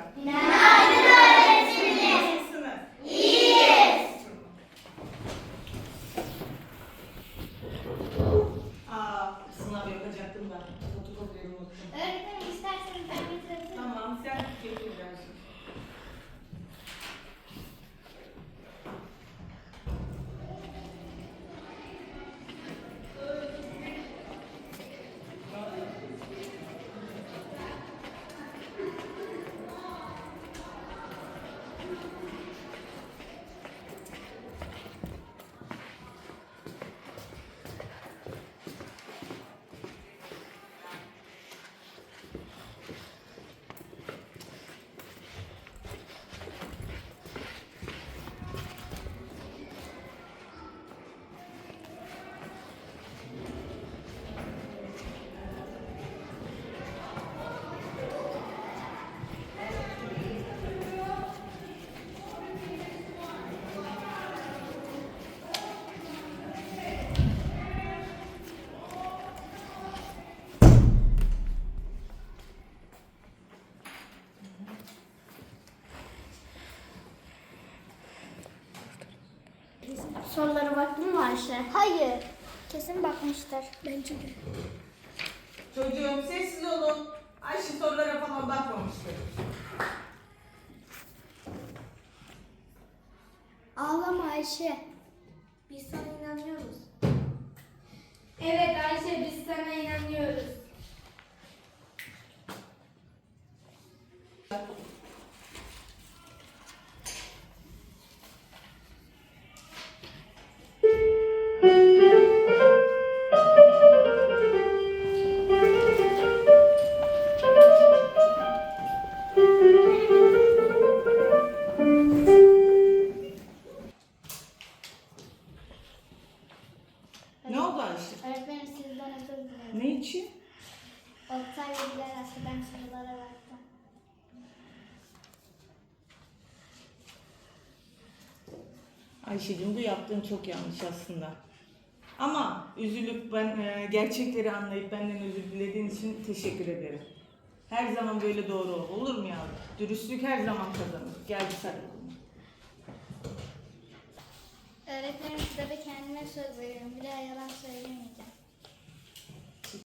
Nurture. No. Sorulara baktın mı Ayşe? Hayır. Kesin bakmıştır. Bence de. Çocuğum sessiz olun. Ayşe sorulara falan bakmamıştır. Ağlama Ayşe. Ne için? Oktay ve Bilal Aslı'dan sorulara baktım. Ayşe'cim bu yaptığın çok yanlış aslında. Ama üzülüp ben e, gerçekleri anlayıp benden özür dilediğin için teşekkür ederim. Her zaman böyle doğru ol. Olur mu yavrum? Dürüstlük her zaman kazanır. Gel bir sarıl. Öğretmenim size de kendime söz veriyorum. Bir daha yalan söylemeyeceğim.